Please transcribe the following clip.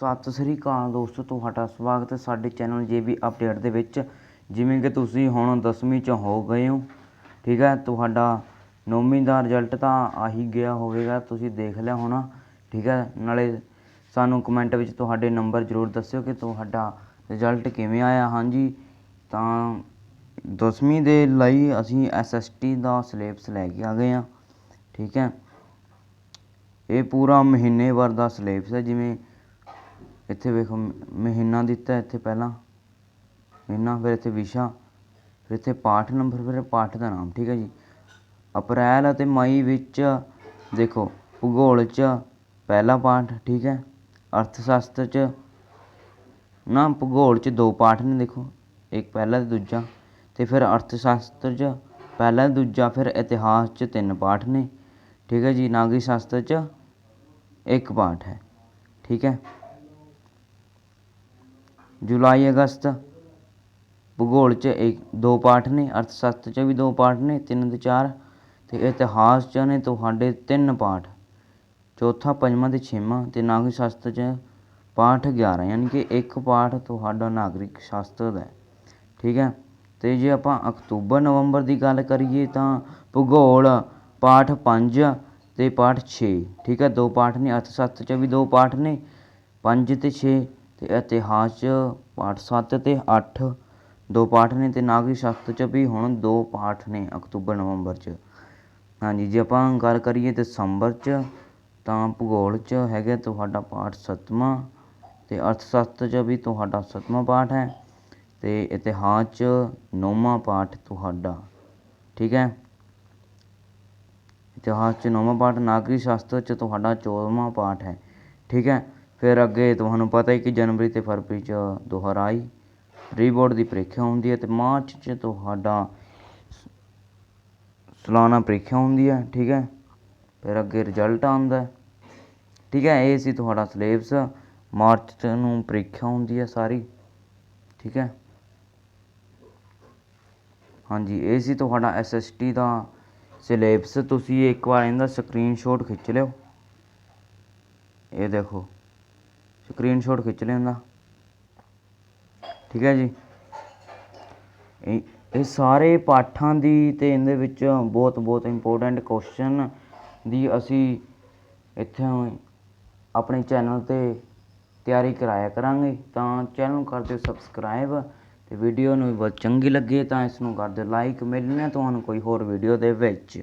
ਸਤਿ ਸ੍ਰੀ ਅਕਾਲ ਦੋਸਤੋ, ਤੁਹਾਡਾ ਸਵਾਗਤ ਹੈ ਸਾਡੇ ਚੈਨਲ ਜੇਬੀ ਅਪਡੇਟ ਦੇ ਵਿੱਚ। ਜਿਵੇਂ ਕਿ ਤੁਸੀਂ ਹੁਣ 10ਵੀਂ ਚ ਹੋ ਗਏ ਹੋ, ਠੀਕ ਹੈ? ਤੁਹਾਡਾ ਨੌਵੀਂ ਦਾ ਰਿਜ਼ਲਟ ਤਾਂ ਆ ਹੀ ਗਿਆ ਹੋਵੇਗਾ, ਤੁਸੀਂ ਦੇਖ ਲਿਆ ਹੋਣਾ, ਠੀਕ ਹੈ? ਨਾਲੇ ਸਾਨੂੰ ਕਮੈਂਟ ਵਿੱਚ ਤੁਹਾਡੇ ਨੰਬਰ ਜ਼ਰੂਰ ਦੱਸਿਓ ਕਿ ਤੁਹਾਡਾ ਰਿਜ਼ਲਟ ਕਿਵੇਂ ਆਇਆ। ਹਾਂਜੀ, ਤਾਂ 10ਵੀਂ ਦੇ ਲਈ ਅਸੀਂ ਐਸਐਸਟੀ ਦਾ ਸਿਲੇਬਸ ਲੈ ਕੇ ਆ ਗਏ ਹਾਂ, ਠੀਕ ਹੈ? ਇਹ ਪੂਰਾ ਮਹੀਨੇ ਵਰ ਦਾ ਸਿਲੇਬਸ ਹੈ, ਜਿਵੇਂ ਇੱਥੇ ਵੇਖੋ ਮਹੀਨਾ ਦਿੱਤਾ ਇੱਥੇ ਪਹਿਲਾਂ। ਮਹੀਨਾ, ਫਿਰ ਇੱਥੇ ਵਿਸ਼ਾ, ਫਿਰ ਇੱਥੇ ਪਾਠ ਨੰਬਰ, ਫਿਰ ਪਾਠ ਦਾ ਨਾਮ, ਠੀਕ ਹੈ ਜੀ। ਅਪ੍ਰੈਲ ਅਤੇ ਮਈ ਵਿੱਚ ਦੇਖੋ, ਭੂਗੋਲ 'ਚ ਪਹਿਲਾ ਪਾਠ, ਠੀਕ ਹੈ। ਅਰਥ ਸ਼ਾਸਤਰ 'ਚ ਨਾ, ਭੂਗੋਲ 'ਚ ਦੋ ਪਾਠ ਨੇ ਦੇਖੋ, ਇੱਕ ਪਹਿਲਾ ਅਤੇ ਦੂਜਾ। ਅਤੇ ਫਿਰ ਅਰਥ ਸ਼ਾਸਤਰ 'ਚ ਪਹਿਲਾ ਦੂਜਾ, ਫਿਰ ਇਤਿਹਾਸ 'ਚ ਤਿੰਨ ਪਾਠ ਨੇ, ਠੀਕ ਹੈ ਜੀ। ਨਾਗਰਿਕ ਸ਼ਾਸਤਰ 'ਚ ਇੱਕ ਪਾਠ ਹੈ, ਠੀਕ ਹੈ। ਜੁਲਾਈ, ਅਗਸਤ। ਭੂਗੋਲ 'ਚ ਇੱਕ ਦੋ ਪਾਠ ਨੇ ਅਰਥਸ਼ਾਸਤਰ 'ਚ ਵੀ ਦੋ ਪਾਠ ਨੇ, ਤਿੰਨ ਅਤੇ ਚਾਰ। ਅਤੇ ਇਤਿਹਾਸ 'ਚ ਨੇ ਤੁਹਾਡੇ ਤਿੰਨ ਪਾਠ। ਚੌਥਾ, ਪੰਜਵਾਂ ਅਤੇ ਛੇਵਾਂ ਅਤੇ ਨਾਗਰਿਕ ਸ਼ਾਸਤਰ 'ਚ ਪਾਠ 11 ਯਾਨੀ ਕਿ ਇੱਕ ਪਾਠ ਤੁਹਾਡਾ ਨਾਗਰਿਕ ਸ਼ਾਸਤਰ ਦਾ ਠੀਕ ਹੈ? ਅਤੇ ਜੇ ਆਪਾਂ ਅਕਤੂਬਰ, ਨਵੰਬਰ ਦੀ ਗੱਲ ਕਰੀਏ ਤਾਂ ਭੂਗੋਲ ਪਾਠ ਪੰਜ ਅਤੇ ਪਾਠ ਛੇ। ਠੀਕ ਹੈ? ਦੋ ਪਾਠ ਨੇ, ਅਰਥ ਸ਼ਾਸਤਰ 'ਚ ਵੀ ਦੋ ਪਾਠ ਨੇ, ਪੰਜ ਅਤੇ ਛੇ ਅਤੇ ਇਤਿਹਾਸ 'ਚ ਪਾਠ ਸੱਤ ਅਤੇ ਅੱਠ, ਦੋ ਪਾਠ ਨੇ ਅਤੇ ਨਾਗਰਿਕ ਸ਼ਾਸਤਰ 'ਚ ਵੀ ਹੁਣ ਦੋ ਪਾਠ ਨੇ ਅਕਤੂਬਰ, ਨਵੰਬਰ 'ਚ। ਹਾਂਜੀ, ਜੇ ਆਪਾਂ ਗੱਲ ਕਰੀਏ ਦਸੰਬਰ 'ਚ, ਤਾਂ ਭੂਗੋਲ 'ਚ ਹੈਗਾ ਤੁਹਾਡਾ ਪਾਠ ਸੱਤਵਾਂ ਅਤੇ ਅਰਥ ਸ਼ਾਸਤਰ 'ਚ ਵੀ ਤੁਹਾਡਾ ਸੱਤਵਾਂ ਪਾਠ ਹੈ ਅਤੇ ਇਤਿਹਾਸ 'ਚ ਨੌਵਾਂ ਪਾਠ ਤੁਹਾਡਾ, ਠੀਕ ਹੈ? ਇਤਿਹਾਸ 'ਚ ਨੌਵਾਂ ਪਾਠ ਨਾਗਰਿਕ ਸ਼ਾਸਤਰ 'ਚ ਤੁਹਾਡਾ ਚੌਦਵਾਂ ਪਾਠ ਹੈ, ਠੀਕ ਹੈ? ਫਿਰ ਅੱਗੇ ਤੁਹਾਨੂੰ ਪਤਾ ਹੀ ਕਿ ਜਨਵਰੀ ਅਤੇ ਫਰਵਰੀ 'ਚ ਦੁਹਰਾਈ ਪ੍ਰੀ ਬੋਰਡ ਦੀ ਪ੍ਰੀਖਿਆ ਹੁੰਦੀ ਹੈ ਅਤੇ ਮਾਰਚ 'ਚ ਤੁਹਾਡਾ ਸਾਲਾਨਾ ਪ੍ਰੀਖਿਆ ਹੁੰਦੀ ਹੈ, ਠੀਕ ਹੈ? ਫਿਰ ਅੱਗੇ ਰਿਜ਼ਲਟ ਆਉਂਦਾ ਠੀਕ ਹੈ? ਇਹ ਸੀ ਤੁਹਾਡਾ ਸਿਲੇਬਸ ਮਾਰਚ ਨੂੰ ਪ੍ਰੀਖਿਆ ਹੁੰਦੀ ਹੈ ਸਾਰੀ, ਠੀਕ ਹੈ? ਹਾਂਜੀ, ਇਹ ਸੀ ਤੁਹਾਡਾ ਐਸਐਸਟੀ ਦਾ ਸਿਲੇਬਸ ਤੁਸੀਂ ਇੱਕ ਵਾਰ ਇਹਦਾ ਸਕਰੀਨਸ਼ਾਟ ਖਿੱਚ ਲਿਓ। ਇਹ ਦੇਖੋ। ਸਕਰੀਨਸ਼ਾਟ ਖਿੱਚ ਲੈਂਦਾ ਠੀਕ ਹੈ ਜੀ? ਇਹ ਇਹ ਸਾਰੇ ਪਾਠਾਂ ਦੀ ਤੇ ਇਹਦੇ ਵਿੱਚ ਬਹੁਤ ਬਹੁਤ ਇੰਪੋਰਟੈਂਟ ਕੁਐਸਚਨ ਦੀ ਅਸੀਂ ਇੱਥੇ ਆਪਣੇ ਚੈਨਲ ਤੇ ਤਿਆਰੀ ਕਰਾਇਆ ਕਰਾਂਗੇ। ਤਾਂ ਚੈਨਲ ਨੂੰ ਕਰ ਦਿਓ ਸਬਸਕ੍ਰਾਈਬ ਤੇ ਵੀਡੀਓ ਨੂੰ ਬਹੁਤ ਚੰਗੀ ਲੱਗੇ ਤਾਂ ਇਸ ਨੂੰ ਕਰ ਦਿਓ ਲਾਈਕ ਮਿਲਣਾ ਤੁਹਾਨੂੰ ਕੋਈ ਹੋਰ ਵੀਡੀਓ ਦੇ ਵਿੱਚ।